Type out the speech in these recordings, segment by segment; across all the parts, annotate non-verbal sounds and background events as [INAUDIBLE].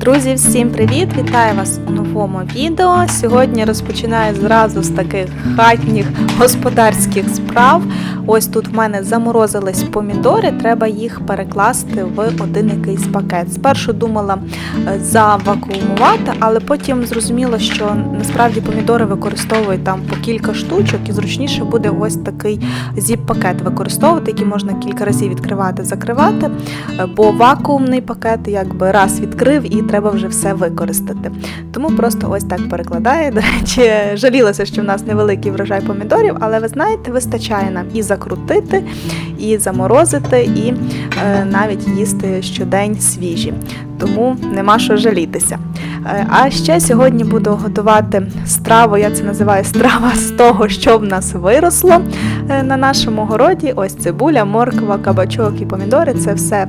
Друзі, всім привіт! Вітаю вас у новому відео. Сьогодні розпочинаю зразу з таких хатніх господарських справ. Ось тут в мене заморозились помідори, треба їх перекласти в один якийсь пакет. Спершу думала е, завакуумувати, але потім зрозуміла, що насправді помідори використовують там по кілька штучок, і зручніше буде ось такий зіп-пакет використовувати, який можна кілька разів відкривати, закривати. Е, Бо вакуумний пакет якби раз відкрив і треба вже все використати. Тому просто ось так перекладає. До речі, жалілася, що в нас невеликий врожай помідорів, але ви знаєте, вистачає нам і закрутити, і заморозити, і е, навіть їсти щодень свіжі. Тому нема що жалітися. Е, А ще сьогодні буду готувати страву, я це називаю страва з того, що в нас виросло е, на нашому городі. Ось цибуля, морква, кабачок і помідори це все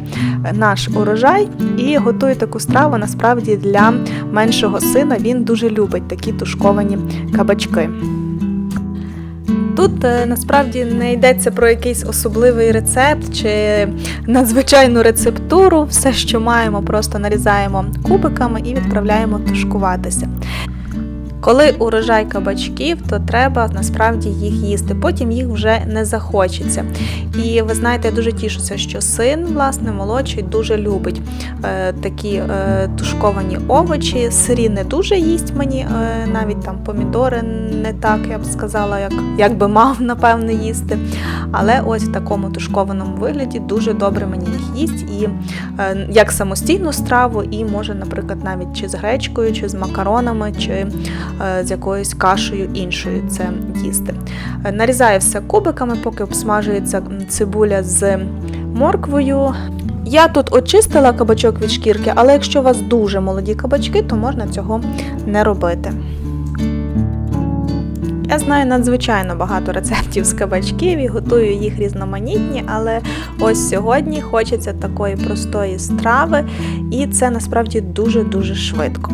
наш урожай. І готую таку страву насправді для меншого сина. Він дуже любить такі тушковані кабачки. Тут е, насправді не йдеться про якийсь особливий рецепт чи надзвичайну рецептуру. Все, що маємо, просто нарізаємо кубиками і відправляємо тушкуватися. Коли урожай кабачків, то треба насправді їх їсти, потім їх вже не захочеться. І ви знаєте, я дуже тішуся, що син, власне, молодший, дуже любить е, такі е, тушковані овочі. Сирі не дуже їсть мені, е, навіть там помідори не так, я б сказала, як, як би мав, напевне, їсти. Але ось в такому тушкованому вигляді дуже добре мені їх їсть і е, як самостійну страву, і може, наприклад, навіть чи з гречкою, чи з макаронами, чи е, з якоюсь кашею іншою це їсти. Е, Нарізаю все кубиками, поки обсмажується цибуля з морквою. Я тут очистила кабачок від шкірки, але якщо у вас дуже молоді кабачки, то можна цього не робити. Я знаю надзвичайно багато рецептів з кабачків і готую їх різноманітні, але ось сьогодні хочеться такої простої страви, і це насправді дуже-дуже швидко.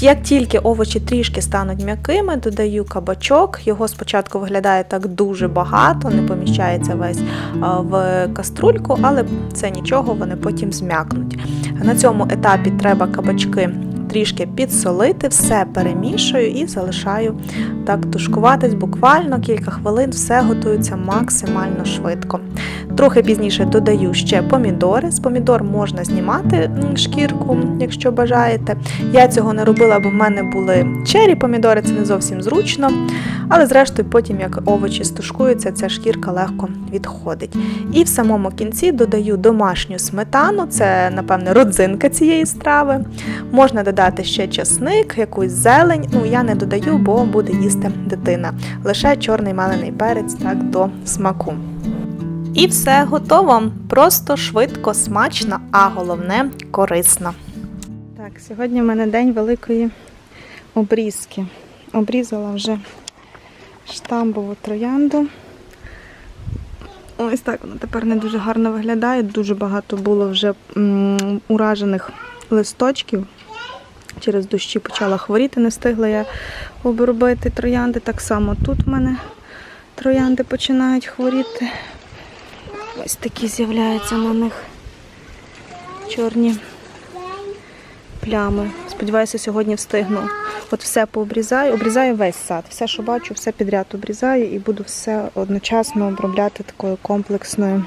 Як тільки овочі трішки стануть м'якими, додаю кабачок. Його спочатку виглядає так дуже багато, не поміщається весь в каструльку, але це нічого, вони потім зм'якнуть. На цьому етапі треба кабачки трішки підсолити, все перемішую і залишаю так тушкуватись буквально кілька хвилин, все готується максимально швидко. Трохи пізніше додаю ще помідори. З помідор можна знімати шкірку, якщо бажаєте. Я цього не робила, бо в мене були чері помідори, це не зовсім зручно. Але зрештою, потім, як овочі стушкуються, ця шкірка легко відходить. І в самому кінці додаю домашню сметану, це, напевне, родзинка цієї страви. Можна додати ще часник, якусь зелень. Ну, я не додаю, бо буде їсти дитина. Лише чорний мелений перець так до смаку. І все готово. Просто швидко, смачно, а головне корисно. Так, сьогодні в мене день великої обрізки. Обрізала вже штамбову троянду. Ось так вона тепер не дуже гарно виглядає. Дуже багато було вже м, уражених листочків. Через дощі почала хворіти, не встигла я обробити троянди. Так само тут в мене троянди починають хворіти. Ось такі з'являються на них чорні плями. Сподіваюся, сьогодні встигну. От все пообрізаю, обрізаю весь сад. Все, що бачу, все підряд обрізаю і буду все одночасно обробляти такою комплексною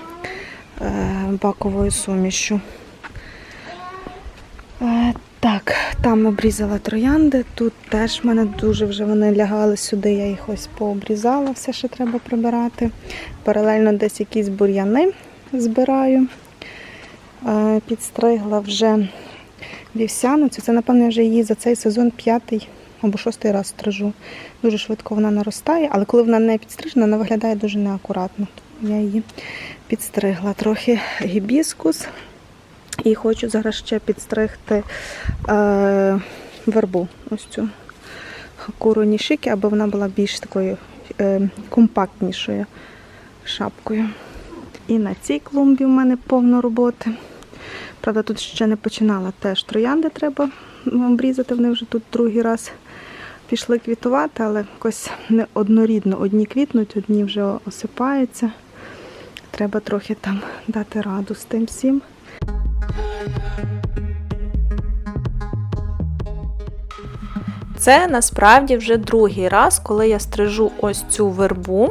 е, баковою сумішю. Е, так, там обрізала троянди, тут теж в мене дуже вже вони лягали сюди, я їх ось пообрізала, все ще треба прибирати. Паралельно десь якісь бур'яни збираю. Е, Підстригла вже вівсяницю. Це, напевно, вже її за цей сезон п'ятий або шостий раз стрижу. Дуже швидко вона наростає, але коли вона не підстрижена, вона виглядає дуже неакуратно. Я її підстригла. Трохи гібіскус. І хочу зараз ще підстригти е, вербу. Ось цю хакуру нішики, аби вона була більш такою е, компактнішою шапкою. І на цій клумбі в мене повно роботи. Правда, тут ще не починала теж троянди треба обрізати. Вони вже тут другий раз пішли квітувати, але якось не. Одні квітнуть, одні вже осипаються. Треба трохи там дати раду з тим всім. Це насправді вже другий раз, коли я стрижу ось цю вербу.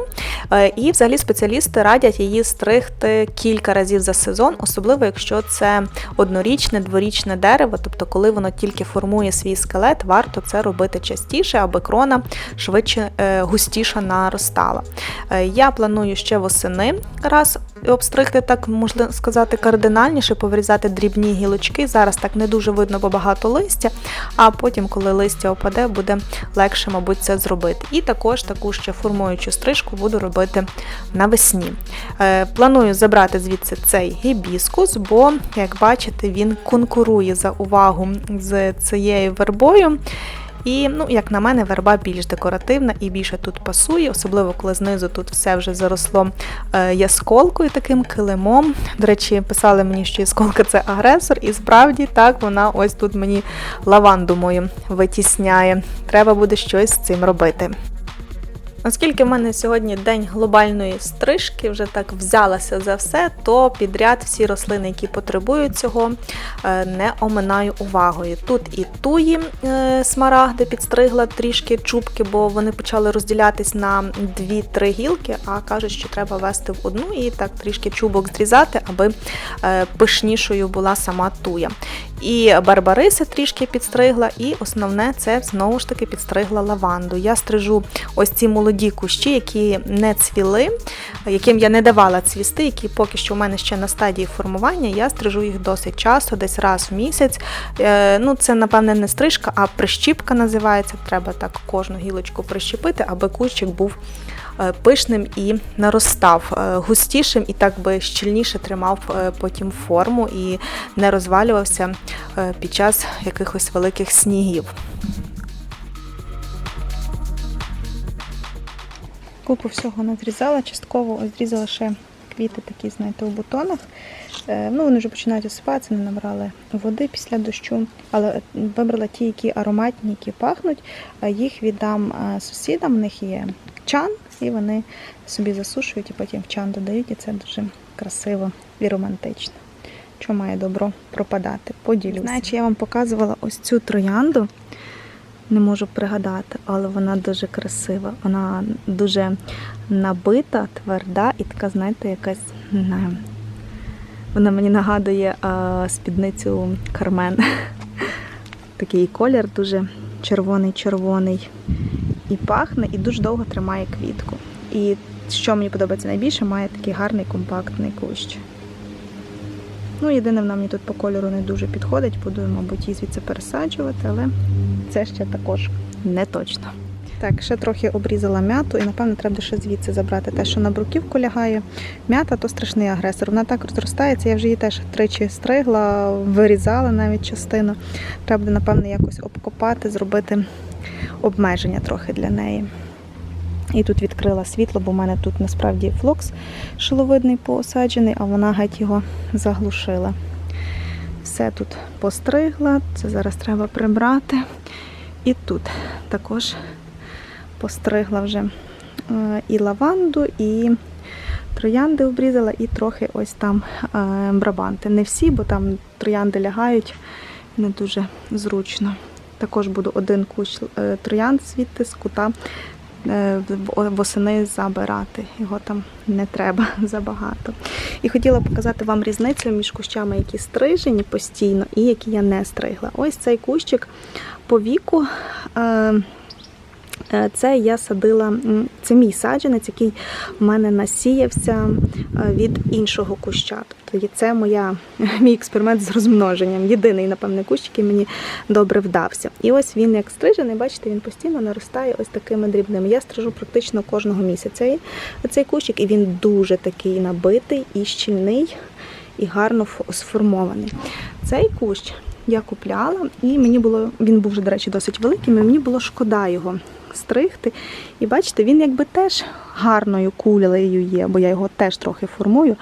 Е, і взагалі спеціалісти радять її стригти кілька разів за сезон, особливо якщо це однорічне, дворічне дерево, тобто, коли воно тільки формує свій скелет, варто це робити частіше, аби крона швидше е, густіше наростала. Е, я планую ще восени раз обстригти, так можна сказати, кардинальніше, повирізати дрібні гілочки. Зараз так не дуже видно, бо багато листя, а потім, коли листя опаде, буде легше, мабуть, це зробити. І також таку ще формуючу стрижку буду робити навесні. Е, Планую забрати звідси цей гібіскус, бо, як бачите, він конкурує за увагу з цією вербою. І, ну, як на мене, верба більш декоративна і більше тут пасує, особливо коли знизу тут все вже заросло е, ясколкою, таким килимом. До речі, писали мені, що ясколка це агресор, і справді так вона ось тут мені лаванду мою витісняє. Треба буде щось з цим робити. Оскільки в мене сьогодні день глобальної стрижки, вже так взялася за все, то підряд всі рослини, які потребують цього, е, не оминаю увагою. Тут і туї е, смарагди підстригла трішки чубки, бо вони почали розділятись на 2-3 гілки, а кажуть, що треба вести в одну і так трішки чубок зрізати, аби е, пишнішою була сама туя. І барбариси трішки підстригла, і основне це знову ж таки підстригла лаванду. Я стрижу ось ці молоді кущі, які не цвіли, яким я не давала цвісти, які поки що у мене ще на стадії формування. Я стрижу їх досить часто, десь раз в місяць. Е, Ну, це, напевне, не стрижка, а прищіпка називається. Треба так кожну гілочку прищепити, аби кущик був е, пишним і наростав е, густішим і так би щільніше тримав потім форму і не розвалювався під час якихось великих снігів. Купу всього надрізала, частково зрізала ще квіти такі, знаєте, у бутонах. Е, Ну, вони вже починають осипатися, не набрали води після дощу, але вибрала ті, які ароматні, які пахнуть. Їх віддам е, сусідам, в них є чан, і вони собі засушують і потім в чан додають, і це дуже красиво і романтично. Що має добро пропадати? Поділюся. Знаєте, я вам показувала ось цю троянду. Не можу пригадати, але вона дуже красива. Вона дуже набита, тверда і така, знаєте, якась не. Вона мені нагадує а, спідницю Кармен. [LAUGHS] Такий колір дуже червоний-червоний. І пахне, і дуже довго тримає квітку. І що мені подобається найбільше, має такий гарний компактний кущ. Ну, єдине, вона мені тут по кольору не дуже підходить, буду, мабуть, її звідси пересаджувати, але це ще також не точно. Так, ще трохи обрізала м'яту, і напевно треба ще звідси забрати те, що на бруківку лягає. М'ята то страшний агресор. Вона так розростається. Я вже її теж тричі стригла, вирізала навіть частину. Треба напевно, якось обкопати, зробити обмеження трохи для неї. І тут відкрила світло, бо в мене тут насправді флокс шиловидний посаджений, а вона геть його заглушила. Все тут постригла, це зараз треба прибрати. І тут також постригла вже е, і лаванду, і троянди обрізала, і трохи ось там е, брабанти. Не всі, бо там троянди лягають не дуже зручно. Також буду один кущ е, троянд звідти з кута восени забирати. Його там не треба [LAUGHS] забагато. І хотіла показати вам різницю між кущами, які стрижені постійно, і які я не стригла. Ось цей кущик по віку. Е, Це я садила, це мій саджанець, який в мене насіявся е, від іншого куща. Тобто це моя, [LAUGHS] мій експеримент з розмноженням. Єдиний, напевне, кущ, який мені добре вдався. І ось він як стрижений, бачите, він постійно наростає ось такими дрібними. Я стрижу практично кожного місяця цей кущик, і він дуже такий набитий і щільний, і гарно фо- сформований. Цей кущ я купляла, і мені було, він був вже, до речі, досить великим, і мені було шкода його стригти. І бачите, він якби теж гарною кулею є, бо я його теж трохи формую,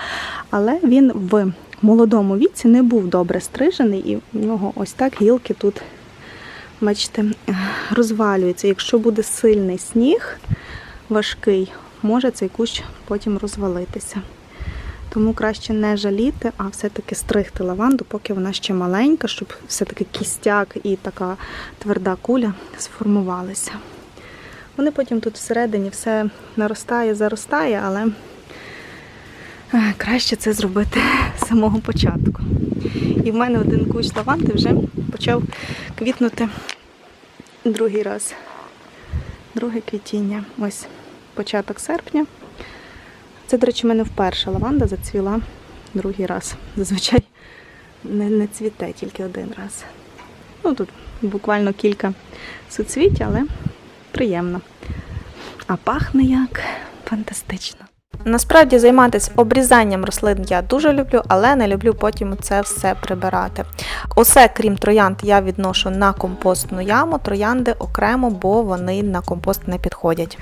але він в молодому віці не був добре стрижений, і в нього ось так гілки тут, бачите, розвалюються. Якщо буде сильний сніг, важкий, може цей кущ потім розвалитися. Тому краще не жаліти, а все-таки стригти лаванду, поки вона ще маленька, щоб все-таки кістяк і така тверда куля сформувалися. Вони потім тут всередині все наростає, заростає, але е, краще це зробити з самого початку. І в мене один кущ лаванди вже почав квітнути другий раз. Друге квітіння. Ось початок серпня. Це, до речі, в мене вперше лаванда зацвіла другий раз. Зазвичай не, не цвіте тільки один раз. Ну, тут буквально кілька суцвіть, але приємно. А пахне як фантастично. Насправді займатися обрізанням рослин я дуже люблю, але не люблю потім це все прибирати. Усе, крім троянд, я відношу на компостну яму, троянди окремо, бо вони на компост не підходять.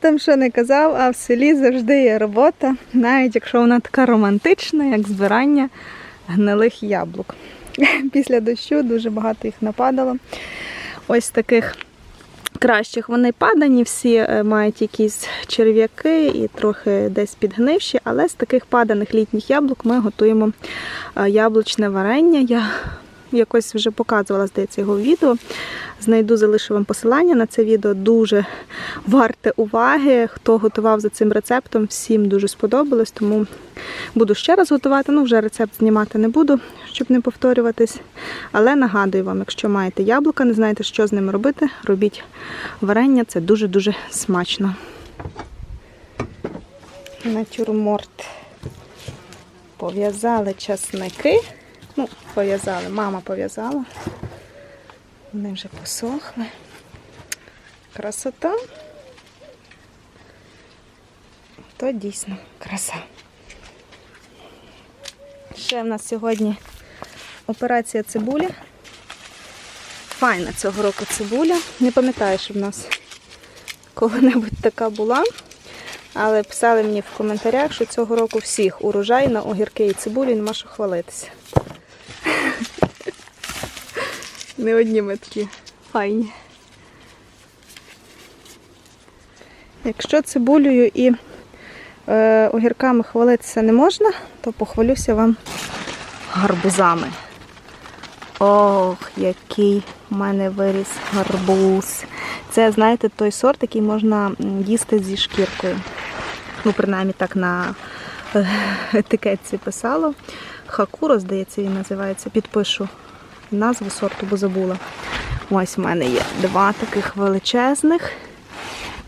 Там що не казав, а в селі завжди є робота, навіть якщо вона така романтична, як збирання гнилих яблук. [LAUGHS] Після дощу дуже багато їх нападало. Ось таких кращих вони падані, всі е, мають якісь черв'яки і трохи десь підгнивші, але з таких паданих літніх яблук ми готуємо е, яблучне варення. Я якось вже показувала, здається, його відео. Знайду, залишу вам посилання на це відео. Дуже варте уваги. Хто готував за цим рецептом, всім дуже сподобалось, тому буду ще раз готувати. Ну, вже рецепт знімати не буду, щоб не повторюватись. Але нагадую вам, якщо маєте яблука, не знаєте, що з ними робити, робіть варення, це дуже-дуже смачно. Натюрморт. Пов'язали часники. Ну, пов'язали, мама пов'язала. Вони вже посохли. Красота. То дійсно краса. Ще в нас сьогодні операція цибулі. Файна цього року цибуля. Не пам'ятаю, що в нас коли-небудь така була. Але писали мені в коментарях, що цього року всіх урожай на огірки і цибулі нема що хвалитися. Не одні ми файні. Якщо цибулею і е, огірками хвалитися не можна, то похвалюся вам гарбузами. Ох, який в мене виріс гарбуз. Це, знаєте, той сорт, який можна їсти зі шкіркою. Ну, принаймні так на е, етикетці писало. Хакуро, здається, він називається. Підпишу назву сорту, бо забула. Ось в мене є два таких величезних.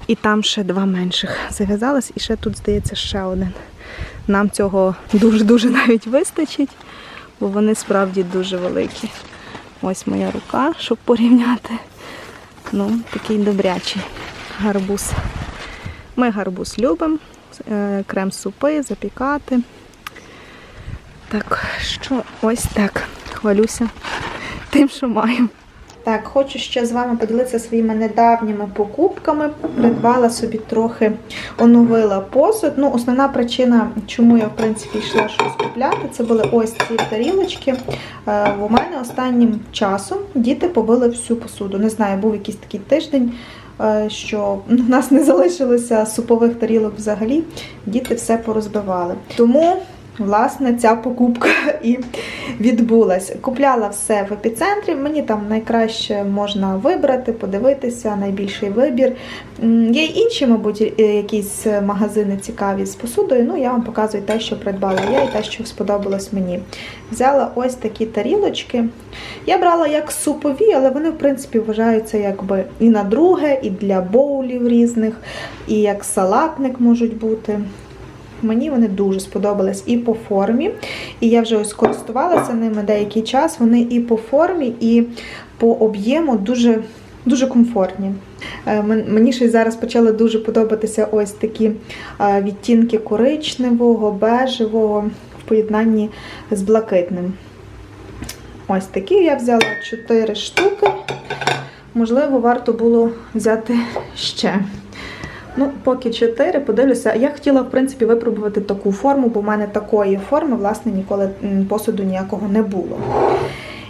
І там ще два менших зав'язалось, і ще тут, здається, ще один. Нам цього дуже-дуже навіть вистачить, бо вони справді дуже великі. Ось моя рука, щоб порівняти. Ну, такий добрячий гарбуз. Ми гарбуз любимо, е, крем-супи, запікати. Так, що ось так. Хвалюся тим, що маю. Так, хочу ще з вами поділитися своїми недавніми покупками. Придбала собі трохи, оновила посуд. Ну, основна причина, чому я в принципі йшла щось купляти, це були ось ці тарілочки. Е, У мене останнім часом діти побили всю посуду. Не знаю, був якийсь такий тиждень. е, Що [LAUGHS] в нас не залишилося супових тарілок взагалі, діти все порозбивали. Тому Власне, ця покупка і відбулась. Купляла все в епіцентрі. Мені там найкраще можна вибрати, подивитися, найбільший вибір. Є й інші, мабуть, е, якісь магазини цікаві з посудою. Ну, я вам показую те, що придбала я, і те, що сподобалось мені. Взяла ось такі тарілочки. Я брала як супові, але вони, в принципі, вважаються якби і на друге, і для боулів різних, і як салатник можуть бути. Мені вони дуже сподобались і по формі. І я вже ось користувалася ними деякий час. Вони і по формі, і по об'єму дуже, дуже комфортні. Е, Мені ще зараз почали дуже подобатися ось такі е, відтінки коричневого, бежевого в поєднанні з блакитним. Ось такі я взяла 4 штуки. Можливо, варто було взяти ще. Ну, поки 4, подивлюся. Я хотіла, в принципі, випробувати таку форму, бо в мене такої форми, власне, ніколи посуду ніякого не було.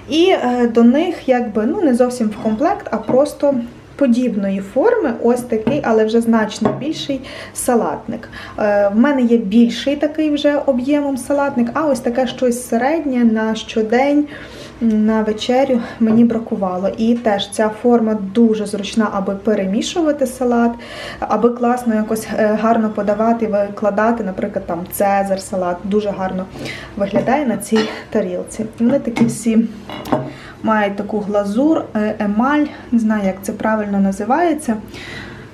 І е, до них, якби, ну, не зовсім в комплект, а просто подібної форми, ось такий, але вже значно більший салатник. Е, В мене є більший такий вже об'ємом салатник, а ось таке щось середнє на щодень. На вечерю мені бракувало. І теж ця форма дуже зручна, аби перемішувати салат, аби класно якось е, гарно подавати, викладати, наприклад, там цезар салат дуже гарно виглядає на цій тарілці. Вони такі всі мають таку глазур, е, емаль, не знаю, як це правильно називається.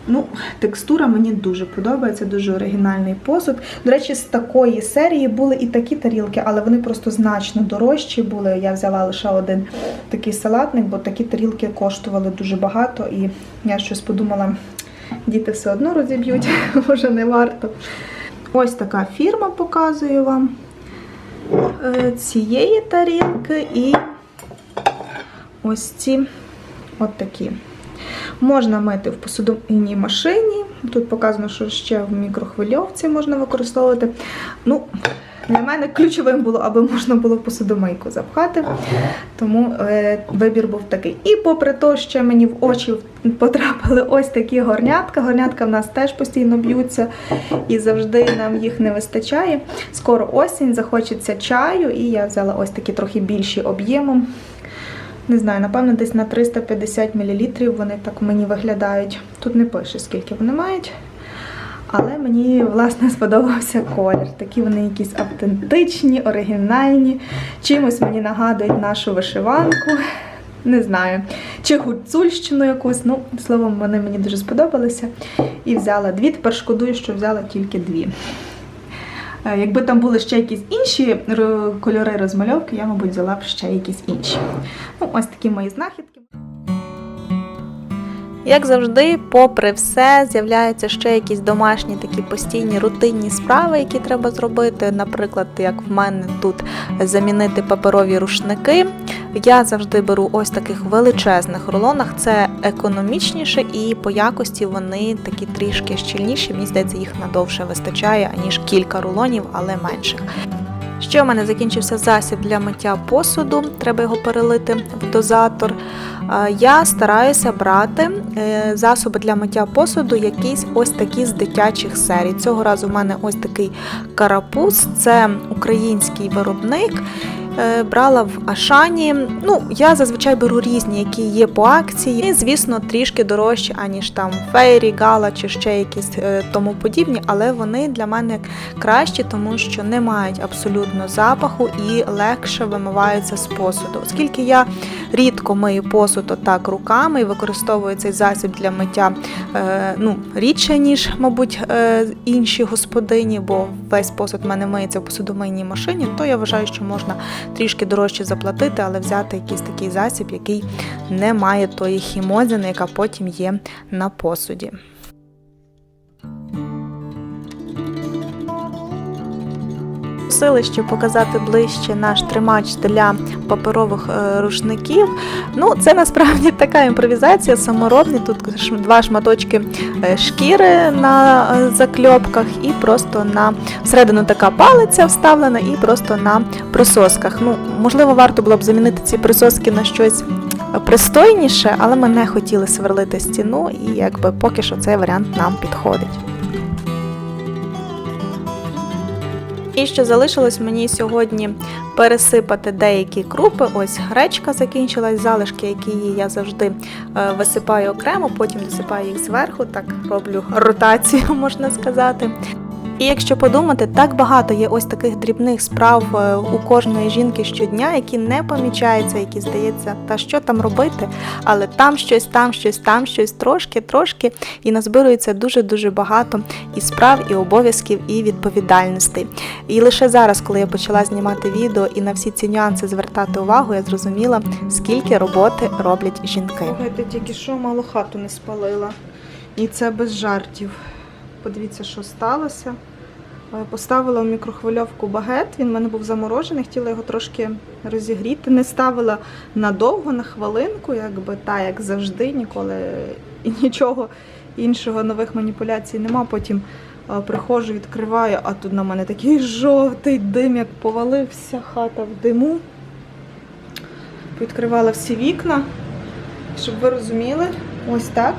Ну, текстура мені дуже подобається, дуже оригінальний посуд. До речі, з такої серії були і такі тарілки, але вони просто значно дорожчі були. Я взяла лише один такий салатник, бо такі тарілки коштували дуже багато. І я щось подумала, діти все одно розіб'ють, [LAUGHS] може не варто. Ось така фірма показую вам е, цієї тарілки і ось ці от такі. Можна мити в посудомийній машині. Тут показано, що ще в мікрохвильовці можна використовувати. Ну, для мене ключовим було, аби можна було посудомийку запхати. Тому е, вибір був такий. І попри те, що мені в очі потрапили ось такі горнятка. Горнятка в нас теж постійно б'ються і завжди нам їх не вистачає. Скоро осінь, захочеться чаю, і я взяла ось такі трохи більші об'ємом. Не знаю, напевно, десь на 350 мл вони так мені виглядають. Тут не пише, скільки вони мають. Але мені, власне, [LAUGHS] сподобався колір. Такі вони якісь автентичні, оригінальні. Чимось мені нагадують нашу вишиванку. Не знаю, чи гуцульщину якусь. Ну, словом, вони мені дуже сподобалися. І взяла дві. Тепер шкодую, що взяла тільки дві. Е, Якби там були ще якісь інші кольори розмальовки, я, мабуть, взяла б ще якісь інші. Ну, ось такі мої знахідки. Як завжди, попри все, з'являються ще якісь домашні такі постійні рутинні справи, які треба зробити. Наприклад, як в мене тут замінити паперові рушники. Я завжди беру ось таких величезних рулонах. Це економічніше і по якості вони такі трішки щільніші. Мені здається, їх надовше вистачає, аніж кілька рулонів, але менших. Ще у мене закінчився засіб для миття посуду, треба його перелити в дозатор. Я стараюся брати е, засоби для миття посуду, якісь ось такі з дитячих серій. Цього разу в мене ось такий карапуз, це український виробник. Е, Брала в Ашані. Ну, я зазвичай беру різні, які є по акції. І, звісно, трішки дорожчі, аніж там Фейрі, Гала чи ще якісь е, тому подібні, але вони для мене кращі, тому що не мають абсолютно запаху і легше вимиваються з посуду. Оскільки я рідко мию посуд отак руками і використовую цей засіб для миття е, ну, рідше, ніж, мабуть, інші господині, бо весь посуд в мене миється в посудомийній машині, то я вважаю, що можна трішки дорожче заплатити, але взяти якийсь такий засіб, який не має тої хімозини, яка потім є на посуді. Сили, щоб показати ближче наш тримач для паперових е, рушників. Ну, це насправді [LAUGHS] така імпровізація, саморобні. Тут два шматочки е, шкіри на е, закльопках, і просто на всередину така палиця вставлена, і просто на присосках. Ну, можливо, варто було б замінити ці присоски на щось пристойніше, але ми не хотіли сверлити стіну, і якби поки що цей варіант нам підходить. І ще залишилось мені сьогодні пересипати деякі крупи. Ось гречка закінчилась, залишки, які її я завжди е, висипаю окремо, потім досипаю їх зверху, так роблю ротацію, [LAUGHS] можна сказати. І якщо подумати, так багато є ось таких дрібних справ е, у кожної жінки щодня, які не помічаються, які здається, та що там робити, але там щось, там щось, там щось, трошки, трошки, і назбирується дуже-дуже багато і справ, і обов'язків, і відповідальностей. І лише зараз, коли я почала знімати відео і на всі ці нюанси звертати увагу, я зрозуміла, скільки роботи роблять жінки. Слухайте, тільки що мало хату не спалила. І це без жартів. Подивіться, що сталося. Е, Поставила в мікрохвильовку багет, він в мене був заморожений, хотіла його трошки розігріти. Не ставила надовго, на хвилинку, якби та, як завжди, ніколи і нічого іншого нових маніпуляцій нема. Потім е, приходжу, відкриваю, а тут на мене такий жовтий дим, як повалився хата в диму. Відкривала всі вікна, щоб ви розуміли, Ось так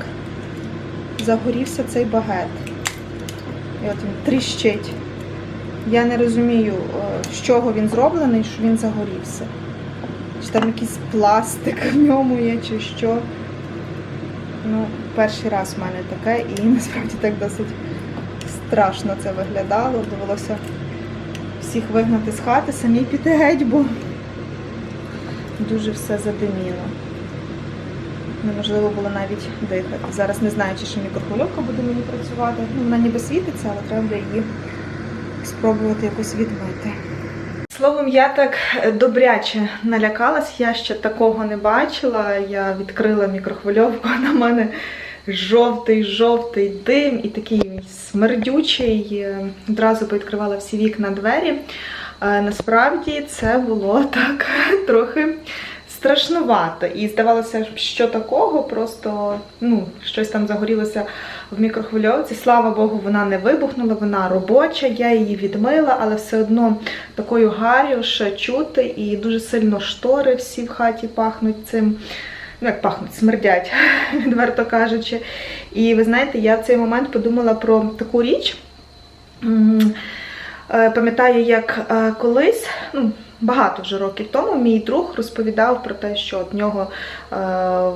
загорівся цей багет. І от він тріщить. Я не розумію, е, з чого він зроблений, що він загорівся. Чи там якийсь пластик в ньому є, чи що. Ну, перший раз в мене таке, і [LAUGHS] насправді так досить страшно це виглядало. Довелося всіх вигнати з хати, самі піти геть, бо дуже все задиміло. Неможливо було навіть дихати. Зараз не знаю, чи ще мікрохвильовка буде мені працювати. Ну, вона ніби світиться, але треба її спробувати якось відмити. Словом, я так добряче налякалась, я ще такого не бачила. Я відкрила мікрохвильовку, на мене жовтий-жовтий дим і такий смердючий. Одразу повідкривала всі вікна двері. Е, Насправді це було так [LAUGHS] трохи страшнувато. І здавалося, що такого, просто ну, щось там загорілося в мікрохвильовці. Слава Богу, вона не вибухнула, вона робоча, я її відмила, але все одно такою гарю ще чути, і дуже сильно штори всі в хаті пахнуть цим. Ну, як пахнуть, смердять, [LAUGHS] відверто кажучи. І ви знаєте, я в цей момент подумала про таку річ. Е, Пам'ятаю, як е, колись, ну, багато вже років тому, мій друг розповідав про те, що от нього е,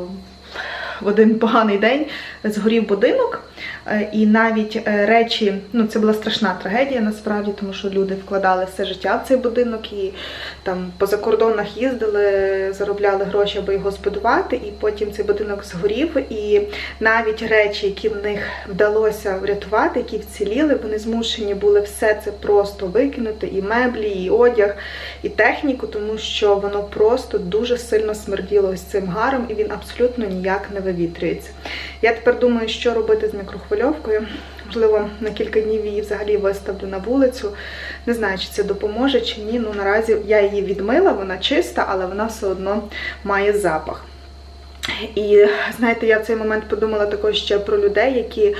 в один поганий день згорів будинок, е, і навіть е, речі, ну це була страшна трагедія насправді, тому що люди вкладали все життя в цей будинок і там по закордонах їздили, заробляли гроші, аби його збудувати, і потім цей будинок згорів. І навіть речі, які в них вдалося врятувати, які вціліли, вони змушені були все це просто викинути, і меблі, і одяг, і техніку, тому що воно просто дуже сильно смерділо ось цим гаром, і він абсолютно ніяк не вивітрюється. Я тепер думаю, що робити з мікрохвильовкою. Можливо, на кілька днів її взагалі виставлю на вулицю. Не знаю, чи це допоможе чи ні. Ну наразі я її відмила, вона чиста, але вона все одно має запах. І знаєте, я в цей момент подумала також ще про людей, які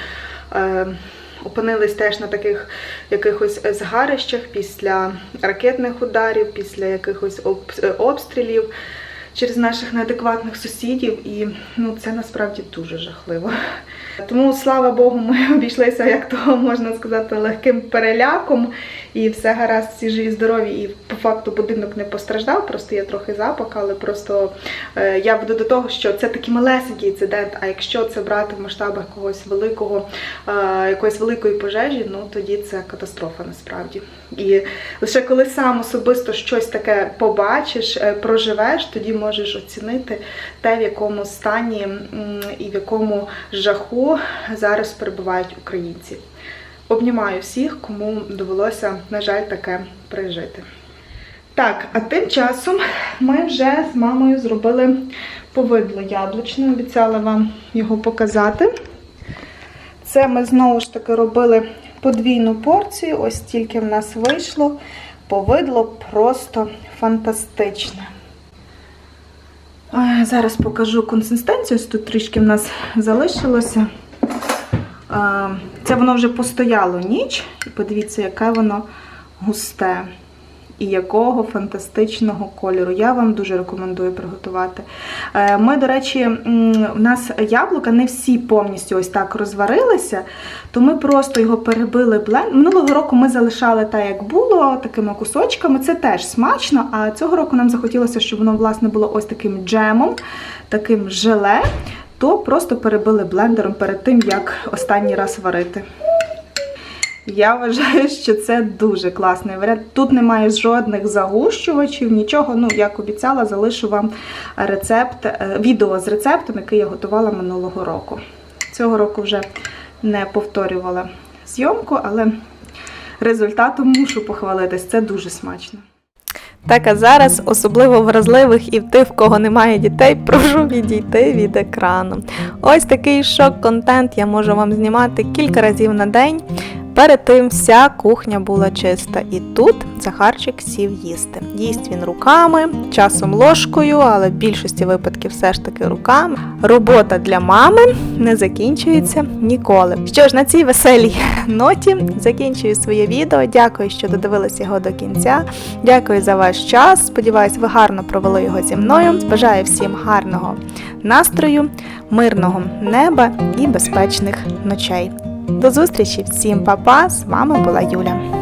е, опинились теж на таких якихось згарищах після ракетних ударів, після якихось обстрілів через наших неадекватних сусідів, і ну це насправді дуже жахливо. Тому, слава Богу, ми [LAUGHS] обійшлися, як то можна сказати, легким переляком, і все гаразд, всі живі, здорові, і по факту будинок не постраждав, просто є трохи запах, але просто е, я веду до того, що це такий малесенький інцидент. А якщо це брати в масштабах когось великого, е, якоїсь великої пожежі, ну тоді це катастрофа насправді. І лише коли сам особисто щось таке побачиш, е, проживеш, тоді можеш оцінити те, в якому стані і в якому жаху зараз перебувають українці. Обнімаю всіх, кому довелося, на жаль, таке пережити. Так, а тим часом ми вже з мамою зробили повидло яблучне, обіцяла вам його показати. Це ми знову ж таки робили подвійну порцію, ось тільки в нас вийшло. Повидло просто фантастичне. Зараз покажу консистенцію. Тут трішки в нас залишилося. Це воно вже постояло ніч. І подивіться, яке воно густе. І якого фантастичного кольору. Я вам дуже рекомендую приготувати. Е, Ми, до речі, у нас яблука не всі повністю ось так розварилися, то ми просто його перебили бленд. Минулого року ми залишали так, як було, такими кусочками. Це теж смачно. А цього року нам захотілося, щоб воно власне було ось таким джемом, таким желе, то просто перебили блендером перед тим, як останній раз варити. Я вважаю, що це дуже класний варіант. Тут немає жодних загущувачів, нічого. Ну, як обіцяла, залишу вам рецепт, е, відео з рецептом, який я готувала минулого року. Цього року вже не повторювала зйомку, але результатом мушу похвалитись. Це дуже смачно. Так, а зараз особливо вразливих і в тих, в кого немає дітей, прошу відійти від екрану. Ось такий шок-контент я можу вам знімати кілька разів на день. Перед тим вся кухня була чиста, і тут Захарчик сів їсти. Їсть він руками, часом ложкою, але в більшості випадків все ж таки руками. Робота для мами не закінчується ніколи. Що ж, на цій веселій [LAUGHS] ноті закінчую своє відео. Дякую, що додивилися його до кінця. Дякую за ваш час. Сподіваюсь, ви гарно провели його зі мною. Бажаю всім гарного настрою, мирного неба і безпечних ночей. До зустрічі всім, па-па! З вами була Юля.